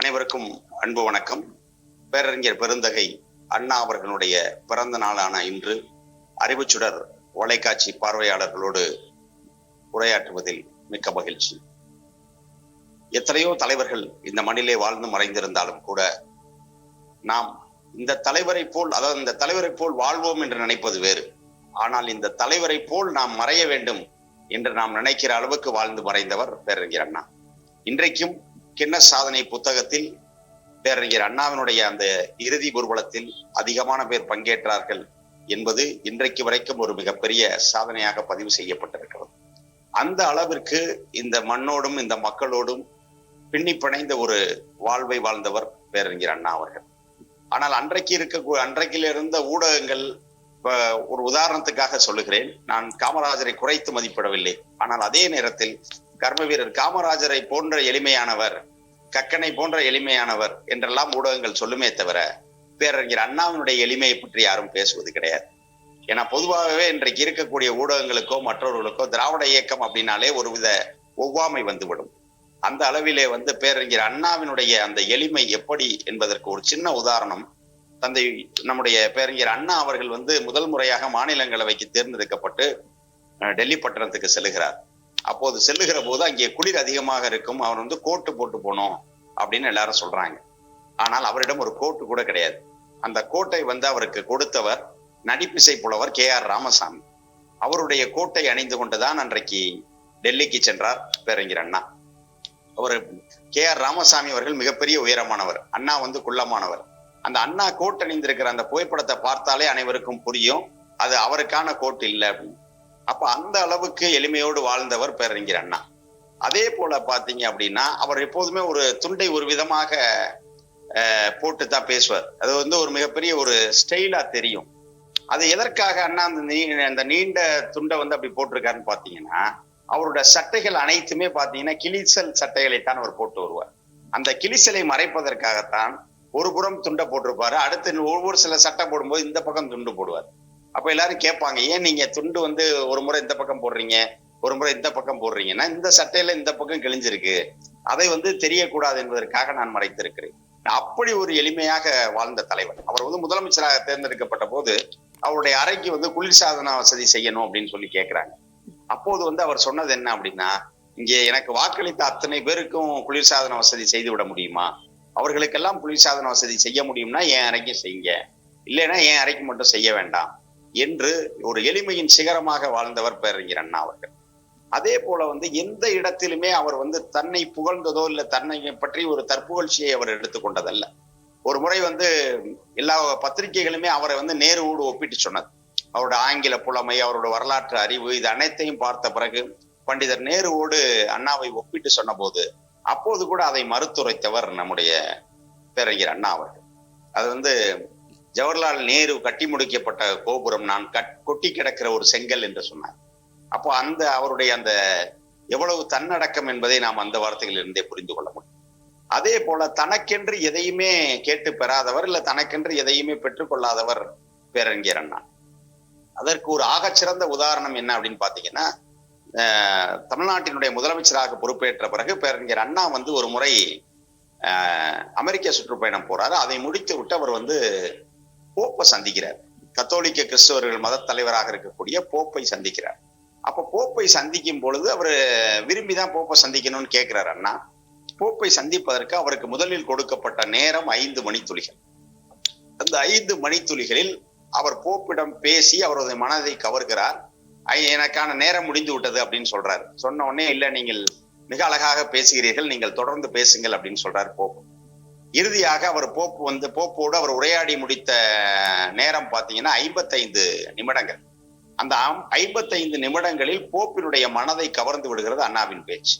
அனைவருக்கும் அன்பு வணக்கம். பேரறிஞர் பெருந்தகை அண்ணா அவர்களுடைய பிறந்த நாளான இன்று அறிவுச்சுடர் தொலைக்காட்சி பார்வையாளர்களோடு உரையாற்றுவதில் மிக்க மகிழ்ச்சி. எத்தனையோ தலைவர்கள் இந்த மண்ணிலே வாழ்ந்து மறைந்திருந்தாலும் கூட நாம் இந்த தலைவரை போல் அதாவது இந்த தலைவரை போல் வாழ்வோம் என்று நினைப்பது வேறு. ஆனால் இந்த தலைவரை போல் நாம் மறைய வேண்டும் என்று நாம் நினைக்கிற அளவுக்கு வாழ்ந்து மறைந்தவர் பேரறிஞர் அண்ணா. இன்றைக்கும் கிண்ண சாதனை புத்தகத்தில் பேரறிஞர் அண்ணாவினுடைய அந்த இறுதி ஊர்வலத்தில் அதிகமான பேர் பங்கேற்றார்கள் என்பது இன்றைக்கு வரைக்கும் ஒரு மிகப்பெரிய சாதனையாக பதிவு செய்யப்பட்டிருக்கிறது. அந்த அளவிற்கு இந்த மண்ணோடும் இந்த மக்களோடும் பின்னி பிணைந்த ஒரு வாழ்வை வாழ்ந்தவர் பேரறிஞர் அண்ணா அவர்கள். ஆனால் அன்றைக்கு இருக்க அன்றைக்கில் இருந்த ஊடகங்கள் ஒரு உதாரணத்துக்காக சொல்லுகிறேன். நான் காமராஜரை குறைத்து மதிப்பிடவில்லை. ஆனால் அதே நேரத்தில் கர்ம வீரர் காமராஜரை போன்ற எளிமையானவர் கக்கனை போன்ற எளிமையானவர் என்றெல்லாம் ஊடகங்கள் சொல்லுமே தவிர பேரறிஞர் அண்ணாவினுடைய எளிமையை பற்றி யாரும் பேசுவது கிடையாது. ஏன்னா பொதுவாகவே இன்றைக்கு இருக்கக்கூடிய ஊடகங்களுக்கோ மற்றவர்களுக்கோ திராவிட இயக்கம் அப்படின்னாலே ஒருவித ஒவ்வாமை வந்துவிடும். அந்த அளவிலே வந்து பேரறிஞர் அண்ணாவினுடைய அந்த எளிமை எப்படி என்பதற்கு ஒரு சின்ன உதாரணம். தந்தை நம்முடைய பேரறிஞர் அண்ணா அவர்கள் வந்து முதல் முறையாக மாநிலங்களவைக்கு தேர்ந்தெடுக்கப்பட்டு டெல்லி பட்டணத்துக்கு செல்கிறார் அப்போது செல்லுகிற போது அங்கே குளிர் அதிகமாக இருக்கும். அவர் வந்து கோட்டு போட்டு போனோம் அப்படின்னு எல்லாரும் சொல்றாங்க. ஆனால் அவரிடம் ஒரு கோட்டு கூட கிடையாது. அந்த கோட்டை வந்து அவருக்கு கொடுத்தவர் நடிப்பிசை புலவர் கே ஆர் ராமசாமி. அவருடைய கோட்டை அணிந்து கொண்டுதான் அன்றைக்கு டெல்லிக்கு சென்றார் பேரறிஞர் அண்ணா. அவர் கே ஆர் ராமசாமி அவர்கள் மிகப்பெரிய உயரமானவர். அண்ணா வந்து குள்ளமானவர். அந்த அண்ணா கோட் அணிந்திருக்கிற அந்த புகைப்படத்தை பார்த்தாலே அனைவருக்கும் புரியும். அது அவருக்கான கோட் இல்லை அப்படின்னு. அப்ப அந்த அளவுக்கு எளிமையோடு வாழ்ந்தவர் பேரறிஞர் அண்ணா. அதே போல பாத்தீங்க அப்படின்னா அவர் எப்போதுமே ஒரு துண்டை ஒரு விதமாக போட்டு தான் பேசுவார். அது வந்து ஒரு மிகப்பெரிய ஒரு ஸ்டைலா தெரியும். அது எதற்காக அண்ணா அந்த நீ அந்த நீண்ட துண்டை வந்து அப்படி போட்டிருக்காருன்னு பாத்தீங்கன்னா அவரோட சட்டைகள் அனைத்துமே பாத்தீங்கன்னா கிளிசல் சட்டைகளைத்தான் அவர் போட்டு வருவார். அந்த கிளிசலை மறைப்பதற்காகத்தான் ஒரு புறம் துண்டை போட்டிருப்பாரு. அடுத்து ஒவ்வொரு சில சட்டை போடும்போது இந்த பக்கம் துண்டு போடுவார். அப்ப எல்லாரும் கேட்பாங்க ஏன் நீங்க துண்டு வந்து ஒரு முறை இந்த பக்கம் போடுறீங்க? ஒரு முறை இந்த பக்கம் போடுறீங்கன்னா இந்த சட்டையில இந்த பக்கம் கிழிஞ்சிருக்கு. அதை வந்து தெரியக்கூடாது என்பதற்காக நான் மறைத்திருக்கிறேன். அப்படி ஒரு எளிமையாக வாழ்ந்த தலைவர். அவர் வந்து முதலமைச்சராக தேர்ந்தெடுக்கப்பட்ட போது அவருடைய அறைக்கு வந்து குளிர்சாதன வசதி செய்யணும் அப்படின்னு சொல்லி கேட்கிறாங்க. அப்போது வந்து அவர் சொன்னது என்ன அப்படின்னா இங்கே எனக்கு வாக்களித்த அத்தனை பேருக்கும் குளிர்சாதன வசதி செய்து விட முடியுமா? அவர்களுக்கெல்லாம் குளிர்சாதன வசதி செய்ய முடியும்னா என் அறைக்கும் செய்யுங்க? இல்லைன்னா என் அறைக்கு மட்டும் செய்ய வேண்டாம்? என்று ஒரு எளிமையின் சிகரமாக வாழ்ந்தவர் பேரறிஞர் அண்ணா அவர்கள். அதே போல வந்து எந்த இடத்திலுமே அவர் வந்து தன்னை புகழ்ந்ததோ இல்ல தன்னை பற்றி ஒரு தற்புகழ்ச்சியை அவர் எடுத்துக்கொண்டதல்ல ஒரு முறை வந்து எல்லா பத்திரிகைகளுமே அவரை வந்து நேருவோடு ஒப்பிட்டு சொன்னது. அவரோட ஆங்கில புலமை அவரோட வரலாற்று அறிவு இது அனைத்தையும் பார்த்த பிறகு பண்டிதர் நேருவோடு அண்ணாவை ஒப்பிட்டு சொன்ன போது அப்போது கூட அதை மறுத்துரைத்தவர் நம்முடைய பேரறிஞர் அண்ணா அவர்கள். அது வந்து ஜவஹர்லால் நேரு கட்டி முடிக்கப்பட்ட கோபுரம் நான் கட் கொட்டி கிடக்கிற ஒரு செங்கல் என்று சொன்னார். அப்போ அந்த அவருடைய அந்த எவ்வளவு தன்னடக்கம் என்பதை நாம் அந்த வார்த்தைகளிலிருந்தே புரிந்து கொள்ள முடியும். அதே போல தனக்கென்று எதையுமே கேட்டு பெறாதவர் இல்ல தனக்கென்று எதையுமே பெற்றுக்கொள்ளாதவர் பேரறிஞர் அண்ணா. அதற்கு ஒரு ஆகச்சிறந்த உதாரணம் என்ன அப்படின்னு பாத்தீங்கன்னா தமிழ்நாட்டினுடைய முதலமைச்சராக பொறுப்பேற்ற பிறகு பேரறிஞர் அண்ணா வந்து ஒரு முறை அமெரிக்க சுற்றுப்பயணம் போறாரு. அதை முடித்து விட்டு அவர் வந்து போப்பை சந்திக்கிறார். கத்தோலிக்க கிறிஸ்தவர்கள் மத தலைவராக இருக்கக்கூடிய போப்பை சந்திக்கிறார். அப்ப போப்பை சந்திக்கும் பொழுது அவர் விரும்பிதான் போப்பை சந்திக்கணும்னு கேட்கிறார் அண்ணா. போப்பை சந்திப்பதற்கு அவருக்கு முதலில் கொடுக்கப்பட்ட நேரம் ஐந்து மணித்துளிகள். அந்த ஐந்து மணித்துளிகளில் அவர் போப்பிடம் பேசி அவரது மனதை கவர்கிறார். எனக்கான நேரம் முடிந்து விட்டது அப்படின்னு சொல்றாரு. சொன்ன உடனே இல்ல நீங்கள் மிக அழகாக பேசுகிறீர்கள். நீங்கள் தொடர்ந்து பேசுங்கள் அப்படின்னு சொல்றாரு போப்பு. இறுதியாக அவர் போப்பு வந்து போப்போடு அவர் உரையாடி முடித்த நேரம் பார்த்தீங்கன்னா ஐம்பத்தைந்து நிமிடங்கள். அந்த ஐம்பத்தைந்து நிமிடங்களில் போப்பினுடைய மனதை கவர்ந்து விடுகிறது அண்ணாவின் பேச்சு.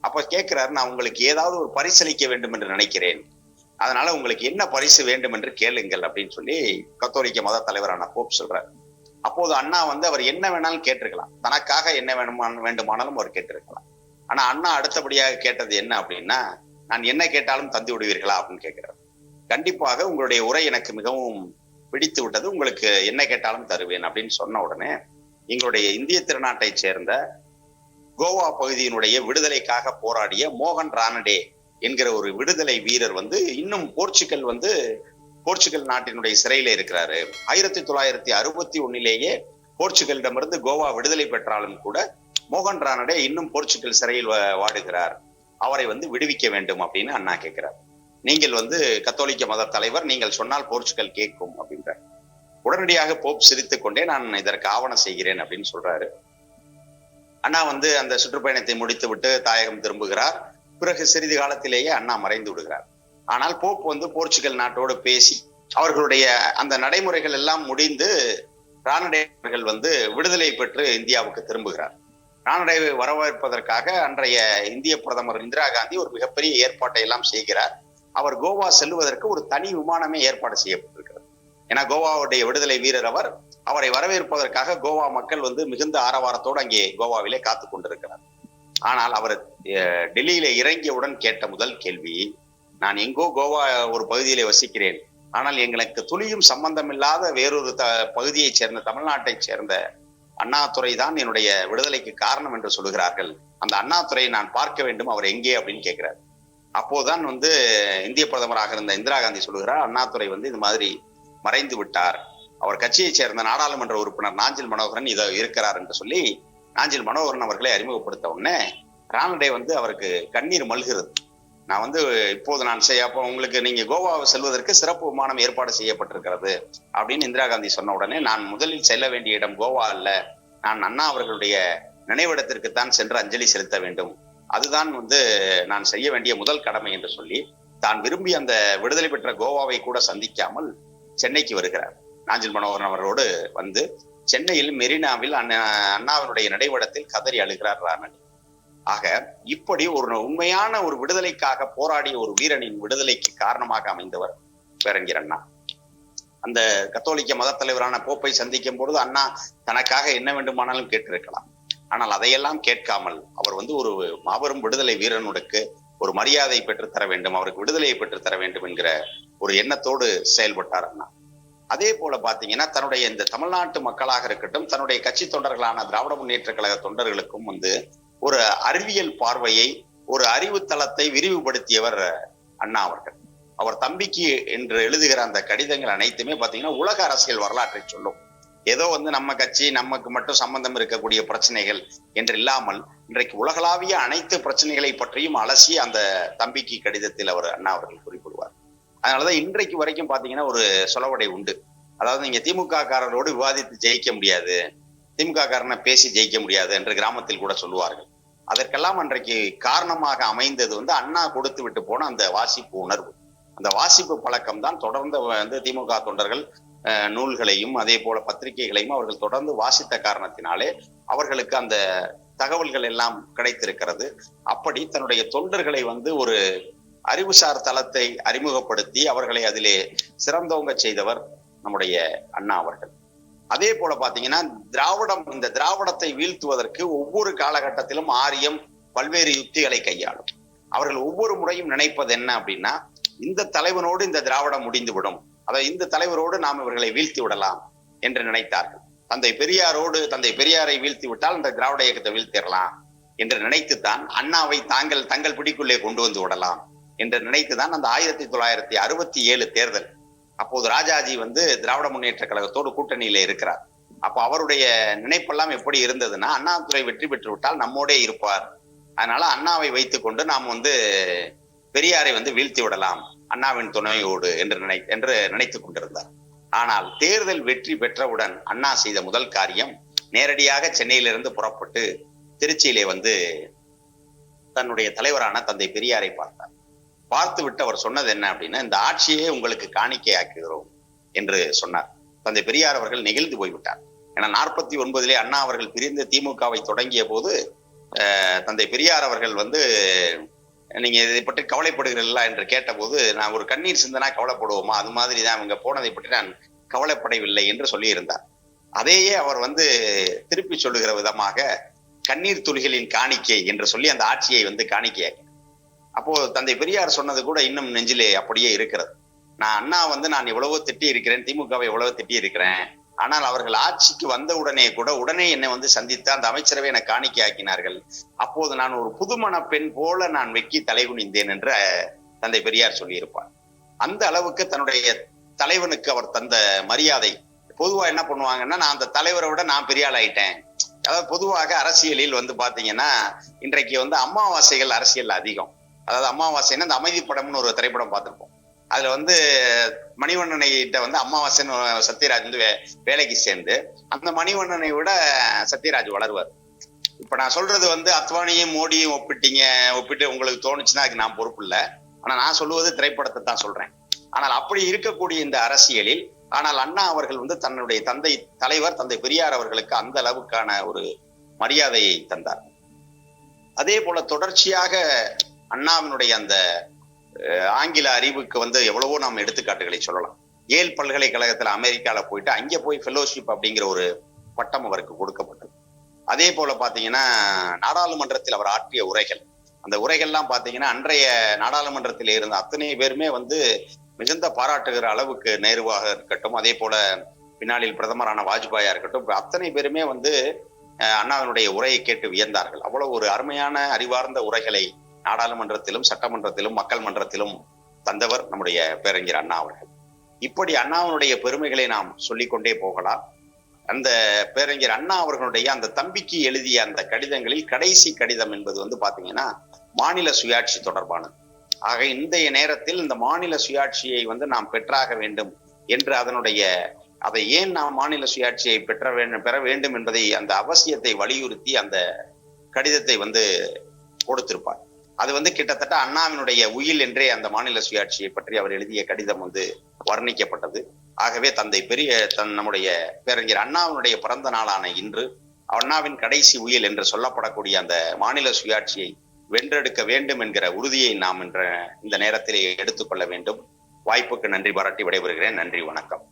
அப்ப கேட்கிறாரு நான் உங்களுக்கு ஏதாவது ஒரு பரிசளிக்க வேண்டும் என்று நினைக்கிறேன். அதனால உங்களுக்கு என்ன பரிசு வேண்டும் என்று கேளுங்கள் அப்படின்னு சொல்லி கத்தோலிக்க மத தலைவரான போப் சொல்றாரு. அப்போது அண்ணா வந்து அவர் என்ன வேணாலும் கேட்டிருக்கலாம். தனக்காக என்ன வேணுமான வேண்டுமானாலும் அவர் கேட்டிருக்கலாம். ஆனா அண்ணா அடுத்தபடியாக கேட்டது என்ன அப்படின்னா நான் என்ன கேட்டாலும் தந்து விடுவீர்களா அப்படின்னு கேட்கிறார். கண்டிப்பாக உங்களுடைய உரை எனக்கு மிகவும் பிடித்து விட்டது. உங்களுக்கு என்ன கேட்டாலும் தருவேன் அப்படின்னு சொன்ன உடனே எங்களுடைய இந்திய திருநாட்டை சேர்ந்த கோவா பகுதியினுடைய விடுதலைக்காக போராடிய மோகன் ரானடே என்கிற ஒரு விடுதலை வீரர் வந்து இன்னும் போர்ச்சுகல் வந்து போர்ச்சுகல் நாட்டினுடைய சிறையில இருக்கிறாரு. ஆயிரத்தி தொள்ளாயிரத்தி அறுபத்தி ஒன்னிலேயே போர்ச்சுகலிடமிருந்து கோவா விடுதலை பெற்றாலும் கூட மோகன் ரானடே இன்னும் போர்ச்சுகல் சிறையில் வாடுகிறார். அவரை வந்து விடுவிக்க வேண்டும் அப்படின்னு அண்ணா கேட்கிறார் நீங்கள் வந்து கத்தோலிக்க மத தலைவர் நீங்கள் சொன்னால் போர்ச்சுகல் கேட்கும் அப்படின்றார். உடனடியாக போப் சிரித்துக் கொண்டே நான் இதற்கு ஆவணம் செய்கிறேன் அப்படின்னு சொல்றாரு. அண்ணா வந்து அந்த சுற்றுப்பயணத்தை முடித்து விட்டு தாயகம் திரும்புகிறார். பிறகு சிறிது காலத்திலேயே அண்ணா மறைந்து விடுகிறார். ஆனால் போப் வந்து போர்ச்சுகல் நாட்டோடு பேசி அவர்களுடைய அந்த நடைமுறைகள் எல்லாம் முடிந்து ரானடே வந்து விடுதலை பெற்று இந்தியாவுக்கு திரும்புகிறார். ரானடேவை வரவேற்பதற்காக அன்றைய இந்திய பிரதமர் இந்திரா காந்தி ஒரு மிகப்பெரிய ஏற்பாட்டை எல்லாம் செய்கிறார். அவர் கோவா செல்வதற்கு ஒரு தனி விமானமே ஏற்பாடு செய்யப்பட்டிருக்கிறது. ஏன்னா கோவாவுடைய விடுதலை வீரர் அவர். அவரை வரவேற்பதற்காக கோவா மக்கள் வந்து மிகுந்த ஆரவாரத்தோடு அங்கே கோவாவிலே காத்து கொண்டிருக்கிறார். ஆனால் அவர் அஹ், டெல்லியில இறங்கியவுடன் கேட்ட முதல் கேள்வி நான் எங்கோ கோவா ஒரு பகுதியிலே வசிக்கிறேன். ஆனால் எங்களுக்கு துளியும் சம்பந்தமில்லாத வேறொரு த பகுதியைச் சேர்ந்த தமிழ்நாட்டைச் சேர்ந்த அண்ணாதுரை தான் என்னுடைய விடுதலைக்கு காரணம் என்று சொல்லுகிறார்கள். அந்த அண்ணாதுரையை நான் பார்க்க வேண்டும் அவர் எங்கே அப்படின்னு கேட்கிறார். அப்போதான் வந்து இந்திய பிரதமராக இருந்த இந்திரா காந்தி சொல்லுகிறார் அண்ணாதுரை வந்து இது மாதிரி மறைந்து விட்டார். அவர் கட்சியைச் சேர்ந்த நாடாளுமன்ற உறுப்பினர் நாஞ்சில் மனோகரன் இதோ இருக்கிறார் என்று சொல்லி நாஞ்சில் மனோகரன் அவர்களை அறிமுகப்படுத்த உடனே ராணடே வந்து அவருக்கு கண்ணீர் மல்கிறது. நான் வந்து இப்போது நான் செய்ய அப்போ உங்களுக்கு நீங்க கோவாவை செல்வதற்கு சிறப்பு விமானம் ஏற்பாடு செய்யப்பட்டிருக்கிறது அப்படின்னு இந்திரா காந்தி சொன்ன உடனே நான் முதலில் செல்ல வேண்டிய இடம் கோவா அல்ல. நான் அண்ணா அவர்களுடைய நினைவிடத்திற்கு தான் சென்று அஞ்சலி செலுத்த வேண்டும். அதுதான் வந்து நான் செய்ய வேண்டிய முதல் கடமை என்று சொல்லி தான் விரும்பி அந்த விடுதலை பெற்ற கோவாவை கூட சந்திக்காமல் சென்னைக்கு வருகிறார். நாஞ்சில் மனோகரன் அவரோடு வந்து சென்னையில் மெரினாவில் அண்ணா அண்ணாவினுடைய நடைவடத்தில் கதறி அழுகிறார் ராமன். ஆக இப்படி ஒரு உண்மையான ஒரு விடுதலைக்காக போராடிய ஒரு வீரனின் விடுதலைக்கு காரணமாக அமைந்தவர் பேரறிஞர் அண்ணா அந்த கத்தோலிக்க மதத் தலைவரான போப்பை சந்திக்கும் பொழுது அண்ணா தனக்காக என்ன வேண்டுமானாலும் கேட்டிருக்கலாம். ஆனால் அதையெல்லாம் கேட்காமல் அவர் வந்து ஒரு மாபெரும் விடுதலை வீரனுக்கு ஒரு மரியாதை பெற்று தர வேண்டும் அவருக்கு விடுதலையை பெற்றுத் தர வேண்டும் என்கிற ஒரு எண்ணத்தோடு செயல்பட்டார் அண்ணா. அதே போல பாத்தீங்கன்னா தன்னுடைய இந்த தமிழ்நாட்டு மக்களாக இருக்கட்டும் தன்னுடைய கட்சி தொண்டர்களான திராவிட முன்னேற்ற கழக தொண்டர்களுக்கும் வந்து ஒரு அறிவியல் பார்வையை ஒரு அறிவு தளத்தை விரிவுபடுத்தியவர் அண்ணா அவர்கள். அவர் தம்பிக்கு என்று எழுதுகிற அந்த கடிதங்கள் அனைத்துமே பாத்தீங்கன்னா உலக அரசியல் வரலாற்றை சொல்லும். ஏதோ வந்து நம்ம கட்சி நமக்கு மட்டும் சம்பந்தம் இருக்கக்கூடிய பிரச்சனைகள் என்று இல்லாமல் இன்றைக்கு உலகளாவிய அனைத்து பிரச்சனைகளை பற்றியும் அலசி அந்த தம்பிக்கு கடிதத்தில் அவர் அண்ணா அவர்கள் குறிப்பிடுவார். அதனாலதான் இன்றைக்கு வரைக்கும் பாத்தீங்கன்னா ஒரு சொலவடை உண்டு. அதாவது நீங்க திமுக காரரோடு விவாதித்து ஜெயிக்க முடியாது. திமுக காரனை பேசி ஜெயிக்க முடியாது என்று கிராமத்தில் கூட சொல்லுவார்கள். அதற்கெல்லாம் அன்றைக்கு காரணமாக அமைந்தது வந்து அண்ணா கொடுத்து விட்டு போன அந்த வாசிப்பு உணர்வு. அந்த வாசிப்பு பழக்கம் தான் தொடர்ந்து வந்து திமுக தொண்டர்கள் நூல்களையும் அதே போல பத்திரிகைகளையும் அவர்கள் தொடர்ந்து வாசித்த காரணத்தினாலே அவர்களுக்கு அந்த தகவல்கள் எல்லாம் கிடைத்திருக்கிறது. அப்படி தன்னுடைய தொண்டர்களை வந்து ஒரு அறிவுசார் தளத்தை அறிமுகப்படுத்தி அவர்களை அதிலே சிறந்தவங்க செய்தவர் நம்முடைய அண்ணா அவர்கள். அதே போல பாத்தீங்கன்னா திராவிடம் இந்த திராவிடத்தை வீழ்த்துவதற்கு ஒவ்வொரு காலகட்டத்திலும் ஆரியம் பல்வேறு யுக்திகளை கையாளும். அவர்கள் ஒவ்வொரு முறையும் நினைப்பது என்ன அப்படின்னா இந்த தலைவனோடு இந்த திராவிடம் முடிந்துவிடும். அதை இந்த தலைவரோடு நாம் இவர்களை வீழ்த்தி விடலாம் என்று நினைத்தார்கள். தந்தை பெரியாரோடு தந்தை பெரியாரை வீழ்த்தி விட்டால் இந்த திராவிட இயக்கத்தை வீழ்த்திடலாம் என்று நினைத்துத்தான் அண்ணாவை தாங்கள் தங்கள் பிடிக்குள்ளே கொண்டு வந்து விடலாம் என்று நினைத்துதான் அந்த ஆயிரத்தி தொள்ளாயிரத்தி அறுபத்தி ஏழு தேர்தல். அப்போது ராஜாஜி வந்து திராவிட முன்னேற்ற கழகத்தோடு கூட்டணியில இருக்கிறார். அப்போ அவருடைய நினைப்பெல்லாம் எப்படி இருந்ததுன்னா அண்ணாதுரை வெற்றி பெற்று விட்டால் நம்மோடே இருப்பார். அதனால அண்ணாவை வைத்துக்கொண்டு நாம் வந்து பெரியாரை வந்து வீழ்த்தி விடலாம் அண்ணாவின் துணையோடு என்று நினை என்று நினைத்து கொண்டிருந்தார். ஆனால் தேர்தல் வெற்றி பெற்றவுடன் அண்ணா செய்த முதல் காரியம் நேரடியாக சென்னையிலிருந்து புறப்பட்டு திருச்சியிலே வந்து தன்னுடைய தலைவரான தந்தை பெரியாரை பார்த்தார். பார்த்து விட்டு அவர் சொன்னது என்ன அப்படின்னா இந்த ஆட்சியே உங்களுக்கு காணிக்கையாக்குகிறோம் என்று சொன்னார். தந்தை பெரியார் அவர்கள் நெகிழ்ந்து போய்விட்டார். ஏன்னா நாற்பத்தி ஒன்பதிலே அண்ணா அவர்கள் பிரிந்து திமுகவை தொடங்கிய போது அஹ், தந்தை பெரியார் அவர்கள் வந்து நீங்க இதை பற்றி கவலைப்படுகிறீர்களா என்று கேட்டபோது நான் ஒரு கண்ணீர் சிந்தனா கவலைப்படுவோமா? அது மாதிரி தான் அவங்க போனதை பற்றி நான் கவலைப்படவில்லை என்று சொல்லியிருந்தார். அதையே அவர் வந்து திருப்பி சொல்லுகிற விதமாக கண்ணீர் துளிகளின் காணிக்கை என்று சொல்லி அந்த ஆட்சியை வந்து காணிக்கையாக்கி அப்போ தந்தை பெரியார் சொன்னது கூட இன்னும் நெஞ்சிலே அப்படியே இருக்கிறது. நான் அண்ணா வந்து நான் எவ்வளவோ திட்டி இருக்கிறேன் திமுகவை எவ்வளவோ திட்டி இருக்கிறேன் ஆனால் அவர்கள் ஆட்சிக்கு வந்த உடனே கூட உடனே என்னை வந்து சந்தித்து அந்த அமைச்சரவை என்னை காணிக்கை ஆக்கினார்கள். அப்போது நான் ஒரு புதுமண பெண் போல நான் வெக்கி தலைகுனிந்தேன் குனிந்தேன் என்ற தந்தை பெரியார் சொல்லியிருப்பார். அந்த அளவுக்கு தன்னுடைய தலைவனுக்கு அவர் தந்த மரியாதை. பொதுவா என்ன பண்ணுவாங்கன்னா நான் அந்த தலைவரை விட நான் பெரிய ஆள் ஆயிட்டேன் அதாவது பொதுவாக அரசியலில் வந்து பாத்தீங்கன்னா இன்றைக்கு வந்து அமாவாசைகள் அரசியல் அதிகம். அதாவது அமாவாசைன்னு அந்த அமைதி படம்னு ஒரு திரைப்படம் பார்த்துருப்போம். அதுல வந்து மணிவண்ணனை கிட்ட வந்து அமாவாசைன்னு சத்யராஜ் வந்து வே- வேலைக்கு சேர்ந்து அந்த மணிவண்ணனை விட சத்யராஜ் வளருவார். இப்ப நான் சொல்றது வந்து அத்வானியும் மோடியும் ஒப்பிட்டீங்க ஒப்பிட்டு உங்களுக்கு தோணுச்சுன்னா அதுக்கு நான் பொறுப்பு இல்லை. ஆனா நான் சொல்லுவது திரைப்படத்தை தான் சொல்றேன். ஆனால் அப்படி இருக்கக்கூடிய இந்த அரசியலில் ஆனால் அண்ணா அவர்கள் வந்து தன்னுடைய தந்தை தலைவர் தந்தை பெரியார் அவர்களுக்கு அந்த அளவுக்கான ஒரு மரியாதையை தந்தார். அதே போல தொடர்ச்சியாக அண்ணாவினுடைய அந்த ஆங்கில அறிவுக்கு வந்து எவ்வளவோ நாம் எடுத்துக்காட்டுகளை சொல்லலாம். ஏல் பல்கலைக்கழகத்துல அமெரிக்கால போயிட்டு அங்கே போய் ஃபெலோஷிப் அப்படிங்கிற ஒரு பட்டம் அவருக்கு கொடுக்கப்பட்டது. அதே போல பாத்தீங்கன்னா நாடாளுமன்றத்தில் அவர் ஆற்றிய உரைகள். அந்த உரைகள்லாம் பாத்தீங்கன்னா அன்றைய நாடாளுமன்றத்தில் இருந்த அத்தனை பேருமே வந்து மிகுந்த பாராட்டுகிற அளவுக்கு நேருவாக இருக்கட்டும் அதே போல பின்னாளில் பிரதமரான வாஜ்பாயா இருக்கட்டும் அத்தனை பேருமே வந்து அண்ணாவினுடைய உரையை கேட்டு வியந்தார்கள். அவ்வளவு ஒரு அருமையான அறிவார்ந்த உரைகளை நாடாளுமன்றத்திலும் சட்டமன்றத்திலும் மக்கள் மன்றத்திலும் தந்தவர் நம்முடைய பேரறிஞர் அண்ணா அவர்கள். இப்படி அண்ணாவினுடைய பெருமைகளை நாம் சொல்லிக்கொண்டே போகலாம். அந்த பேரறிஞர் அண்ணா அவர்களுடைய அந்த தம்பிக்கு எழுதிய அந்த கடிதங்களில் கடைசி கடிதம் என்பது வந்து பாத்தீங்கன்னா மாநில சுயாட்சி தொடர்பானது. ஆக இன்றைய நேரத்தில் இந்த மாநில சுயாட்சியை வந்து நாம் பெற்றாக வேண்டும் என்று அதனுடைய அதை ஏன் நாம் மாநில சுயாட்சியை பெற்ற வேண்டும் பெற வேண்டும் என்பதை அந்த அவசியத்தை வலியுறுத்தி அந்த கடிதத்தை வந்து கொடுத்திருப்பார். அது வந்து கிட்டத்தட்ட அண்ணாவினுடைய உயில் என்றே அந்த மாநில சுயாட்சியை பற்றி அவர் எழுதிய கடிதம் வந்து வர்ணிக்கப்பட்டது. ஆகவே தந்தை பெரிய தன் நம்முடைய பேரறிஞர் அண்ணாவினுடைய பிறந்த நாளான இன்று அண்ணாவின் கடைசி உயில் என்று சொல்லப்படக்கூடிய அந்த மாநில சுயாட்சியை வென்றெடுக்க வேண்டும் என்கிற உறுதியை நாம் என்ற இந்த நேரத்திலே எடுத்துக்கொள்ள வேண்டும். வாய்ப்புக்கு நன்றி பாராட்டி விடைபெறுகிறேன். நன்றி வணக்கம்.